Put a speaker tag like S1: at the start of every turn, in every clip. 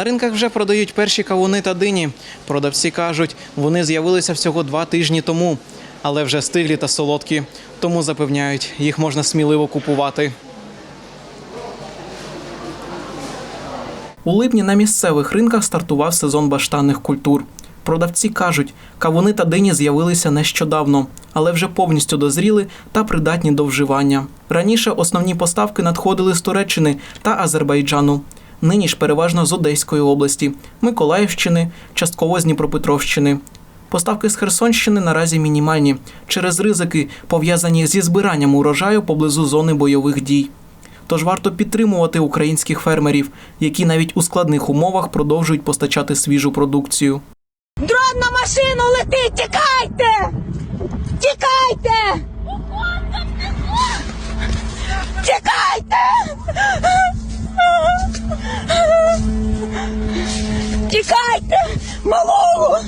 S1: На ринках вже продають перші кавуни та дині. Продавці кажуть, вони з'явилися всього два тижні тому, але вже стиглі та солодкі. Тому запевняють, їх можна сміливо купувати. У липні на місцевих ринках стартував сезон баштанних культур. Продавці кажуть, кавуни та дині з'явилися нещодавно, але вже повністю дозріли та придатні до вживання. Раніше основні поставки надходили з Туреччини та Азербайджану. Нині ж переважно з Одеської області, Миколаївщини, частково з Дніпропетровщини. Поставки з Херсонщини наразі мінімальні через ризики, пов'язані зі збиранням урожаю поблизу зони бойових дій. Тож варто підтримувати українських фермерів, які навіть у складних умовах продовжують постачати свіжу продукцію.
S2: Дрон на машину летить! Тікайте! Тікайте! Тікайте! Тікайте! Малого!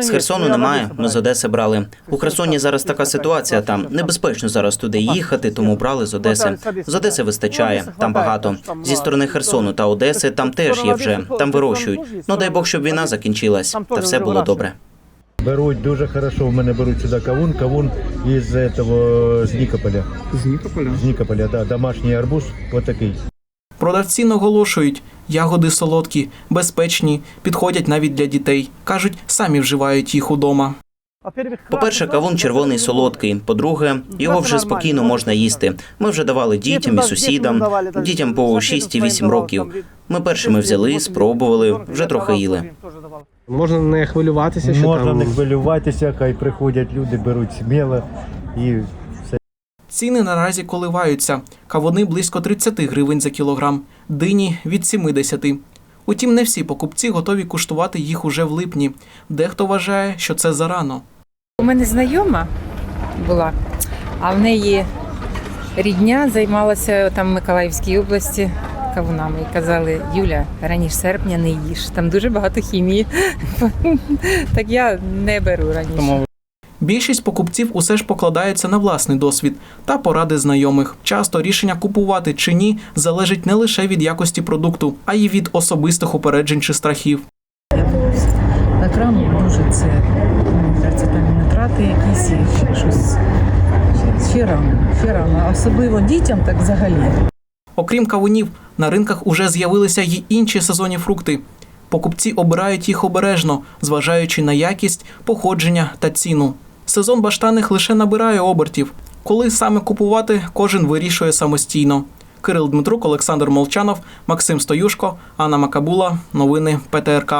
S3: З Херсону немає. Ми з Одеси брали. У Херсоні зараз така ситуація. Там небезпечно зараз туди їхати, тому брали з Одеси. З Одеси вистачає. Там багато. Зі сторони Херсону та Одеси там теж є вже. Там вирощують. Ну дай Бог, щоб війна закінчилась, та все було добре.
S4: Беруть дуже хорошо. У мене беруть сюди кавун, кавун із этого, з Нікополя.
S1: З Нікополя.
S4: З Нікополя, да, домашній арбуз, от такий.
S1: Продавці наголошують, ягоди солодкі, безпечні, підходять навіть для дітей. кажуть, самі вживають їх удома.
S3: По-перше, кавун червоний солодкий. По-друге, його вже спокійно можна їсти. Ми вже давали дітям і сусідам, дітям по 6 і 8 років. Ми першими взяли, спробували, вже трохи їли.
S5: Можна не хвилюватися, що
S4: Можна
S5: там
S4: не хвилюватися, хай приходять люди, беруть сміло і
S1: Ціни наразі коливаються. Кавуни близько 30 гривень за кілограм, дині від 70. Утім, не всі покупці готові куштувати їх уже в липні. Дехто вважає, що це зарано.
S6: У мене знайома була, а в неї рідня займалася там в Миколаївській області кавунами. І казали, Юля, раніше серпня не їж, там дуже багато хімії. Так я не беру раніше.
S1: Більшість покупців усе ж покладаються на власний досвід та поради знайомих. Часто рішення купувати чи ні залежить не лише від якості продукту, а й від особистих упереджень чи страхів.
S7: на крам дуже це там нитрати якісь і ще щось. Ще рано, ще рано. Особливо дітям так взагалі.
S1: Окрім кавунів, на ринках уже з'явилися й інші сезонні фрукти. Покупці обирають їх обережно, зважаючи на якість, походження та ціну. Сезон баштаних лише набирає обертів. Коли саме купувати, кожен вирішує самостійно. Кирил Дмитрук, Олександр Молчанов, Максим Стоюшко, Анна Макабула. Новини ПТРК.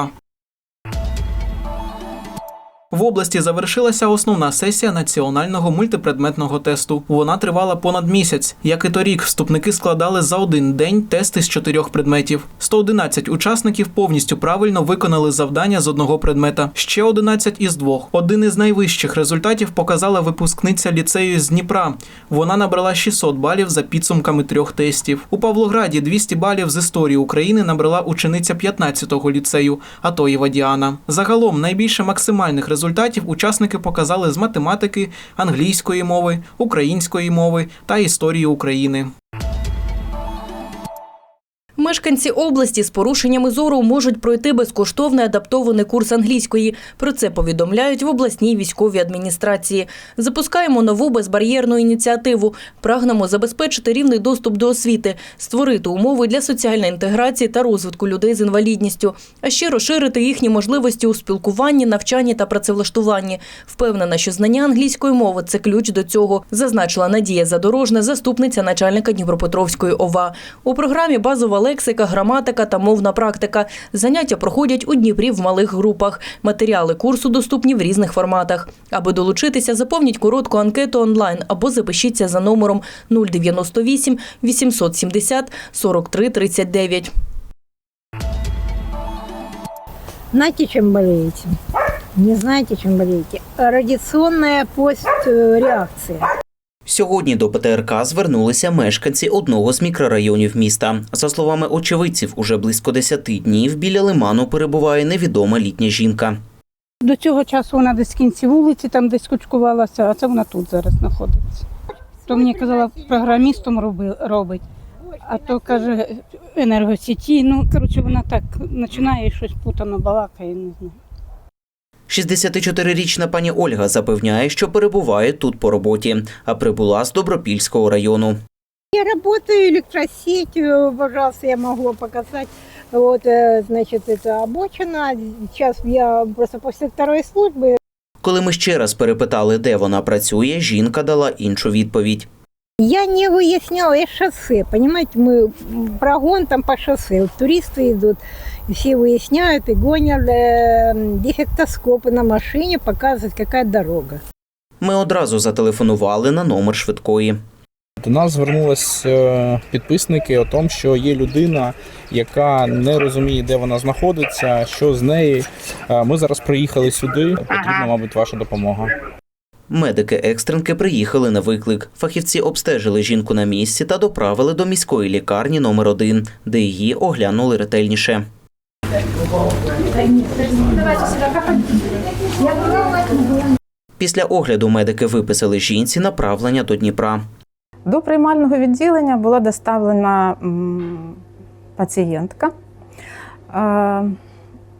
S1: В області завершилася основна сесія національного мультипредметного тесту. Вона тривала понад місяць. Як і торік, вступники складали за один день тести з чотирьох предметів. 111 учасників повністю правильно виконали завдання з одного предмета. Ще 11 із двох. Один із найвищих результатів показала випускниця ліцею з Дніпра. Вона набрала 600 балів за підсумками трьох тестів. У Павлограді 200 балів з історії України набрала учениця 15-го ліцею Атоєва Діана. Загалом найбільше максимальних результатів учасники показали з математики, англійської мови, української мови та історії України.
S8: Мешканці області з порушеннями зору можуть пройти безкоштовний адаптований курс англійської. Про це повідомляють в обласній військовій адміністрації. Запускаємо нову безбар'єрну ініціативу. Прагнемо забезпечити рівний доступ до освіти, створити умови для соціальної інтеграції та розвитку людей з інвалідністю, а ще розширити їхні можливості у спілкуванні, навчанні та працевлаштуванні. Впевнена, що знання англійської мови це ключ до цього, зазначила Надія Задорожна, заступниця начальника Дніпропетровської ОВА. У програмі базова лексика, граматика та мовна практика. Заняття проходять у Дніпрі в малих групах. Матеріали курсу доступні в різних форматах. Аби долучитися, заповніть коротку анкету онлайн або запишіться за номером 098 870 43 39.
S9: Знаете, чем болеете? Не знаете, чем болеете? Радиационная постреакция.
S3: Сьогодні до ПТРК звернулися мешканці одного з мікрорайонів міста. За словами очевидців, уже близько 10 днів біля лиману перебуває невідома літня жінка.
S10: До цього часу вона десь в кінці вулиці, там десь кучкувалася, а це вона тут зараз знаходиться. То мені казала, програмістом роби, робить, а то каже енергосіті. Ну, коротше, вона так починає щось путано балакає, не знаю.
S3: 64-річна пані Ольга запевняє, що перебуває тут по роботі, а прибула з Добропільського району.
S9: Я работаю электросетью, пожалуйста, я могу показать. Вот, э, значит, это обочина. Сейчас я просто после второй службы
S3: Коли ми ще раз перепитали, де вона працює, жінка дала іншу відповідь.
S9: я не выясняла, я шоссе, понимаете, мы м, прогон там по шоссе, вот туристы идут, и все выясняют и гонят э, дефектоскопы на машине, показывают, какая дорога.
S3: Ми одразу зателефонували на номер швидкої.
S11: До нас звернулись е, підписники о тому, що є людина, яка не розуміє, де вона знаходиться, що з нею. Е, Ми зараз приїхали сюди. Потрібна, мабуть, ваша допомога.
S3: Медики екстренки приїхали на виклик. Фахівці обстежили жінку на місці та доправили до міської лікарні номер 1 де її оглянули ретельніше. Після огляду медики виписали жінці направлення до Дніпра.
S7: До приймального відділення була доставлена пацієнтка е,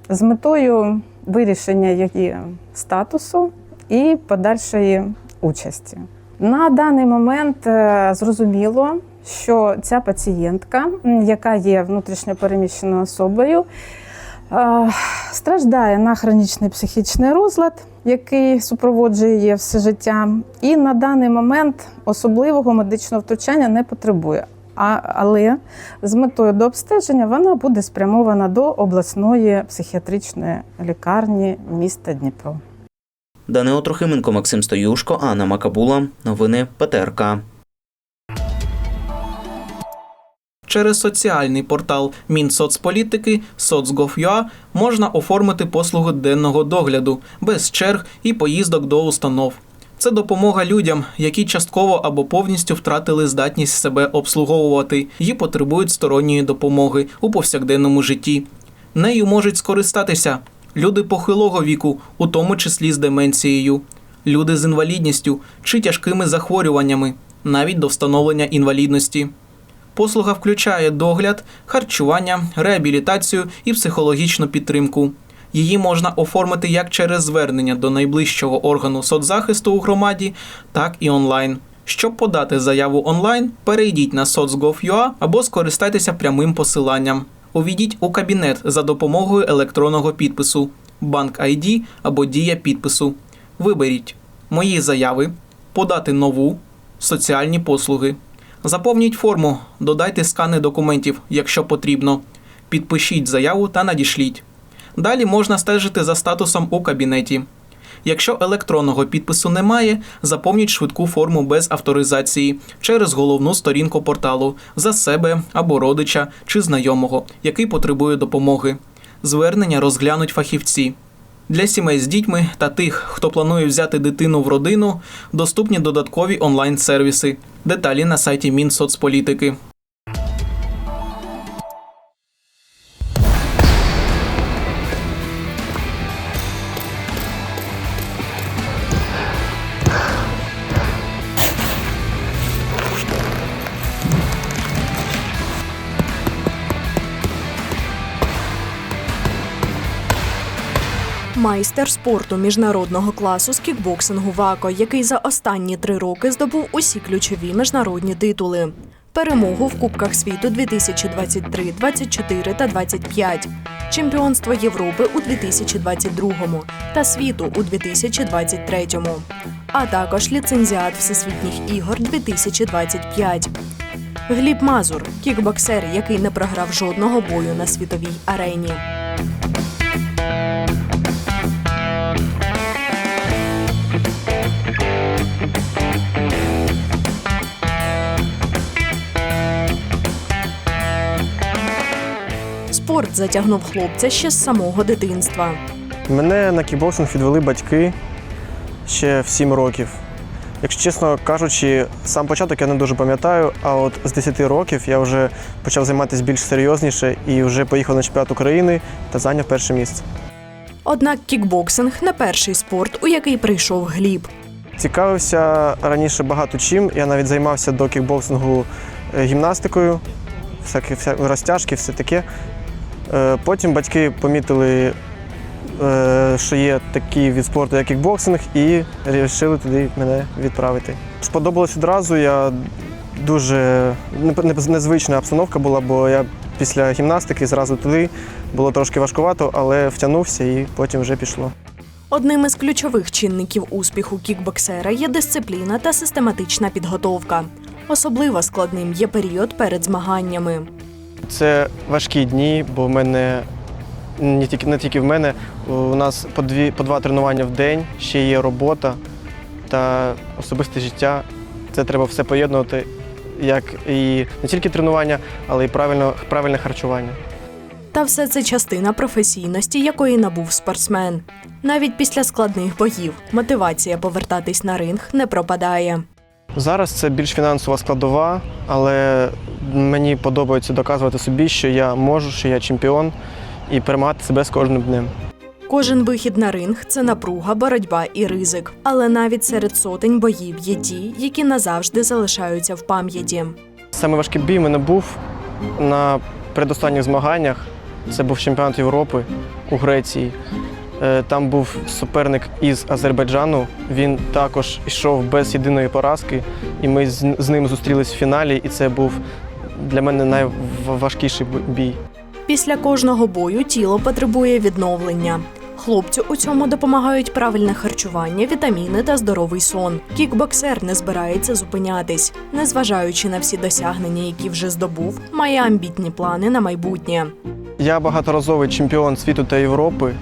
S7: з метою вирішення її статусу і подальшої участі. На даний момент е, зрозуміло, що ця пацієнтка, яка є внутрішньо переміщеною особою, страждає на хронічний психічний розлад, який супроводжує її все життя, і на даний момент особливого медичного втручання не потребує. А, але з метою до обстеження вона буде спрямована до обласної психіатричної лікарні міста Дніпро.
S3: Данило Трохименко, Максим Стоюшко, Анна Макабула. Новини ПТРК.
S1: Через соціальний портал Мінсоцполітики Соцгов.ua можна оформити послуги денного догляду без черг і поїздок до установ. Це допомога людям, які частково або повністю втратили здатність себе обслуговувати і потребують сторонньої допомоги у повсякденному житті. Нею можуть скористатися люди похилого віку, у тому числі з деменцією, люди з інвалідністю чи тяжкими захворюваннями, навіть до встановлення інвалідності. Послуга включає догляд, харчування, реабілітацію і психологічну підтримку. Її можна оформити як через звернення до найближчого органу соцзахисту у громаді, так і онлайн. Щоб подати заяву онлайн, перейдіть на soцgov.ua або скористайтеся прямим посиланням. Увійдіть у кабінет за допомогою електронного підпису, банк ID або дія підпису. Виберіть Мої заяви, подати нову, соціальні послуги. Заповніть форму, додайте скани документів, якщо потрібно. Підпишіть заяву та надішліть. Далі можна стежити за статусом у кабінеті. Якщо електронного підпису немає, заповніть швидку форму без авторизації через головну сторінку порталу за себе або родича чи знайомого, який потребує допомоги. Звернення розглянуть фахівці. Для сімей з дітьми та тих, хто планує взяти дитину в родину, доступні додаткові онлайн-сервіси. Деталі на сайті Мінсоцполітики.
S12: Майстер спорту міжнародного класу з кікбоксингу Вако, який за останні три роки здобув усі ключові міжнародні титули. Перемогу в Кубках світу 2023, 24 та 25, чемпіонство Європи у 2022 та світу у 2023, а також ліцензіат Всесвітніх ігор 2025. Гліб Мазур кікбоксер, який не програв жодного бою на світовій арені. Спорт затягнув хлопця ще з самого дитинства.
S5: Мене на кікбоксинг відвели батьки ще в 7 років.
S13: Якщо чесно кажучи, сам початок я не дуже пам'ятаю, а от з 10 років я вже почав займатися більш серйозніше і вже поїхав на чемпіонат України та зайняв перше місце.
S12: Однак кікбоксинг не перший спорт, у який прийшов Гліб.
S13: Цікавився раніше багато чим. Я навіть займався до кікбоксингу е, гімнастикою, всякі, вся, розтяжки, все таке. Е, Потім батьки помітили, е, що є такий від спорту, як кікбоксинг, і вирішили туди мене відправити. Сподобалось одразу. Я дуже не- не- незвична обстановка була, бо я після гімнастики зразу туди було трошки важкувато, але втягнувся і потім вже пішло.
S12: Одним із ключових чинників успіху кікбоксера є дисципліна та систематична підготовка. Особливо складним є період перед змаганнями.
S13: Це важкі дні, бо в мене не тільки не тільки в мене, у нас по дві по два тренування в день, ще є робота та особисте життя. Це треба все поєднувати, як і не тільки тренування, але й правильно, правильне харчування.
S12: Та все це частина професійності, якої набув спортсмен. Навіть після складних боїв мотивація повертатись на ринг не пропадає.
S13: Зараз це більш фінансова складова, але мені подобається доказувати собі, що я можу, що я чемпіон, і перемагати себе з кожним днем.
S12: Кожен вихід на ринг це напруга, боротьба і ризик. Але навіть серед сотень боїв є ті, які назавжди залишаються в пам'яті.
S13: Саме важкий бій в мене був на передостанніх змаганнях. Це був чемпіонат Європи у Греції. Е, Там був суперник із Азербайджану. Він також йшов без єдиної поразки, і ми з з ним зустрілись в фіналі, і це був для мене найважкіший бій.
S12: Після кожного бою тіло потребує відновлення. Хлопцю у цьому допомагають правильне харчування, вітаміни та здоровий сон. Кікбоксер не збирається зупинятись, незважаючи на всі досягнення, які вже здобув, має амбітні плани на майбутнє.
S13: Я багаторазовий чемпіон світу та Європи,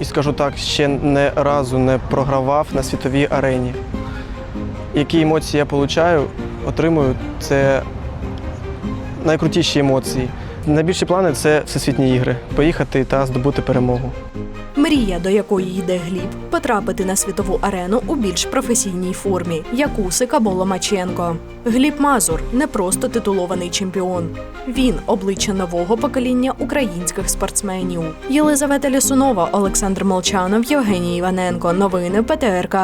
S13: і скажу так, ще не разу не програвав на світовій арені. Які емоції я получаю, отримую, це найкрутіші емоції. Найбільші плани це всесвітні ігри поїхати та здобути перемогу.
S12: Мрія, до якої йде Гліб, потрапити на світову арену у більш професійній формі, як Усик або Ломаченко. Гліб Мазур не просто титулований чемпіон. Він обличчя нового покоління українських спортсменів. Єлизавета Лісунова, Олександр Молчанов, Євгеній Іваненко. Новини ПТРК.